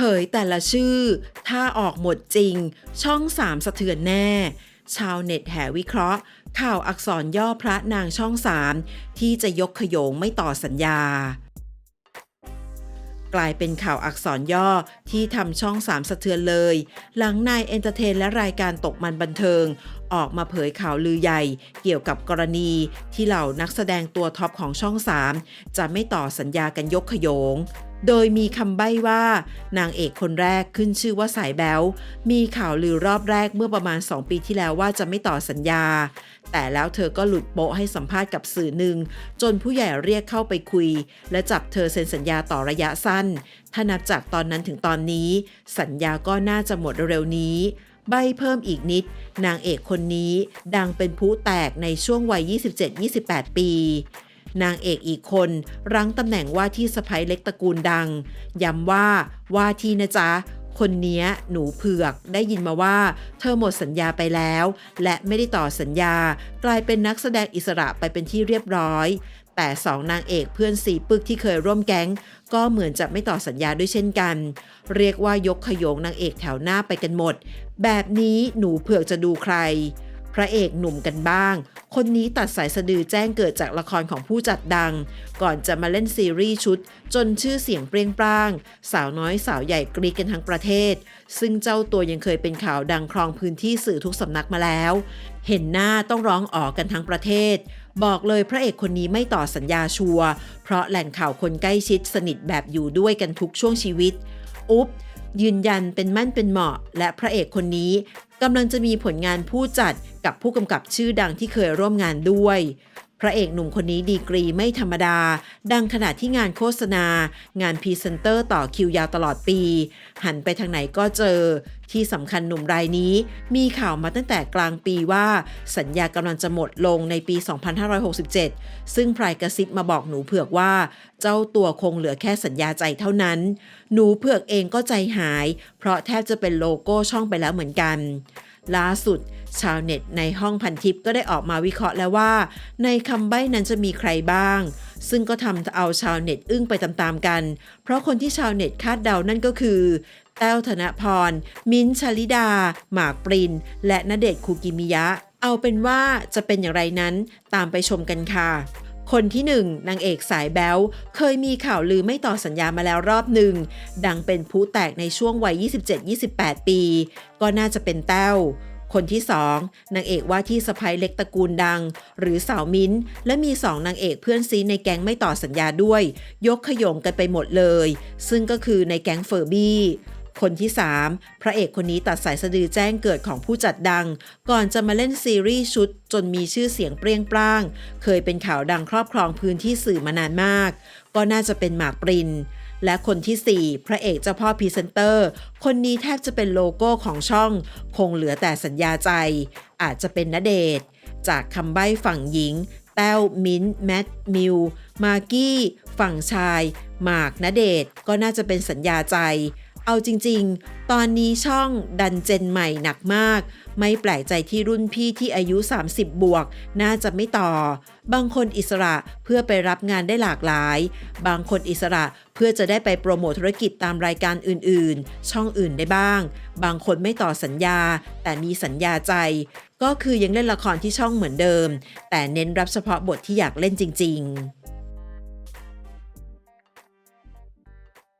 เผยแต่ละชื่อ ถ้าออกหมดจริง ช่องสามสะเทือนแน่ ชาวเน็ตแห่วิเคราะห์ ข่าวอักษรย่อพระนางช่องสามที่จะยกขยงไม่ต่อสัญญากลายเป็นข่าวอักษรย่อที่ทำช่องสามสะเทือนเลย หลังนายเอนเตอร์เทนและรายการตกมันบันเทิง ออกมาเผยข่าวลือใหญ่ เกี่ยวกับกรณีที่เหล่านักแสดงตัวท็อปของช่องสามจะไม่ต่อสัญญากันยกขยง โดยมีคำใบ้ว่า นางเอกคนแรกขึ้นชื่อว่าสายแบวมีข่าวลือรอบแรกเมื่อประมาณ 2 ปีที่แล้วว่าจะไม่ต่อสัญญา แต่แล้วเธอก็หลุดโปะให้สัมภาษณ์กับสื่อหนึ่ง จนผู้ใหญ่เรียกเข้าไปคุย และจับเธอเซ็นสัญญาต่อระยะสั้น ถ้านับจากตอนนั้นถึงตอนนี้ สัญญาก็น่าจะหมดเร็วๆนี้ ใบเพิ่มอีกนิด นางเอกคนนี้ดังเป็นผู้แตกในช่วงวัย 27-28 ปี นางเอกอีกคนรั้งตำแหน่งว่าที่สะพ้ยเล็กตระกูลดัง ย้ำว่าว่าที่นะจ๊ะ คนเนี้ยหนูเผือกได้ยินมาว่า เธอหมดสัญญาไปแล้ว และไม่ได้ต่อสัญญา กลายเป็นนักแสดงอิสระไปเป็นที่เรียบร้อย แต่สองนางเอกเพื่อนสีปึกที่เคยร่วมแก๊ง ก็เหมือนจะไม่ต่อสัญญาด้วยเช่นกัน เรียกว่ายกขโยงนางเอกแถวหน้าไปกันหมด แบบนี้หนูเผือกจะดูใคร พระเอกหนุ่มกันบ้าง คนนี้ตัดสายสะดือแจ้งเกิดจากละครของผู้จัดดัง ก่อนจะมาเล่นซีรีส์ชุด จนชื่อเสียงเปรี้ยงปร้าง สาวน้อยสาวใหญ่กรีกันทั้งประเทศ ซึ่งเจ้าตัวยังเคยเป็นข่าวดังครองพื้นที่สื่อทุกสำนักมาแล้ว เห็นหน้าต้องร้องอ๋อกันทั้งประเทศ บอกเลยพระเอกคนนี้ไม่ต่อสัญญาชัวเพราะแหล่งข่าวคนใกล้ชิดสนิทแบบอยู่ด้วยกันทุกช่วงชีวิต อุ๊บยืนยันเป็นมั่นเป็นเหมาะ และพระเอกคนนี้กำลังจะมีผลงานผู้จัดกับผู้กำกับชื่อดังที่เคยร่วมงานด้วย พระเอกหนุ่มคนนี้ดีกรีไม่ธรรมดา ดังขนาดที่งานโฆษณา งานพรีเซนเตอร์ต่อคิวยาวตลอดปี หันไปทางไหนก็เจอ ที่สำคัญหนุ่มรายนี้ มีข่าวมาตั้งแต่กลางปีว่า สัญญากำลังจะหมดลงในปี 2567 ซึ่งพรายกระซิบมาบอกหนูเผือกว่า เจ้าตัวคงเหลือแค่สัญญาใจเท่านั้น หนูเผือกเองก็ใจหาย เพราะแทบจะเป็นโลโก้ช่องไปแล้วเหมือนกันล่าสุด ชาวเน็ตในห้องพันทิปก็ได้ออกมาวิเคราะห์แล้วว่า ในคำใบ้นั้นจะมีใครบ้าง ซึ่งก็ทำเอาชาวเน็ตอึ้งไปตามๆกัน เพราะคนที่ชาวเน็ตคาดเดานั่นก็คือ แต้วธนพร มิ้นชลิดา หมากปริน และณเดชน์คูกิมิยะ เอาเป็นว่าจะเป็นอย่างไรนั้นตามไปชมกันค่ะคนที่หนึ่งนางเอกสายแบลเคยมีข่าวลือไม่ต่อสัญญามาแล้วรอบหนึ่ง ดังเป็นผู้แตกในช่วงวัย 27-28 ปี ก็น่าจะเป็นแต้ว คนที่สองนางเอกว่าที่สะพ้ยเล็กตระกูลดัง หรือสาวมิ้น และมีสองนางเอกเพื่อนซีในแก๊งไม่ต่อสัญญาด้วย ยกขยงกันไปหมดเลย ซึ่งก็คือในแก๊งเฟอร์บี้คนที่ 3 พระเอกคนนี้ตัดสายสะดือแจ้งเกิดของผู้จัดดัง ก่อนจะมาเล่นซีรีส์ชุดจนมีชื่อเสียงเปรี้ยงปร้าง เคยเป็นข่าวดังครอบครองพื้นที่สื่อมานานมาก ก็น่าจะเป็นหมากปริน และคนที่ 4 พระเอกเจ้าพ่อพรีเซนเตอร์ คนนี้แทบจะเป็นโลโก้ของช่อง คงเหลือแต่สัญญาใจ อาจจะเป็นณเดชน์จากคำใบ้ฝั่งหญิง แต้วมิ้นแมทมิว มากกี้ ฝั่งชาย หมากณเดชน์ก็น่าจะเป็นสัญญาใจ เอาจริงๆ ตอนนี้ช่องดันเจนใหม่หนักมาก ไม่แปลกใจที่รุ่นพี่ที่อายุ 30 บวก น่าจะไม่ต่อ บางคนอิสระเพื่อไปรับงานได้หลากหลาย บางคนอิสระเพื่อจะได้ไปโปรโมทธุรกิจตามรายการอื่นๆ ช่องอื่นได้บ้าง บางคนไม่ต่อสัญญา แต่มีสัญญาใจ ก็คือยังเล่นละครที่ช่องเหมือนเดิม แต่เน้นรับเฉพาะบทที่อยากเล่นจริง ๆ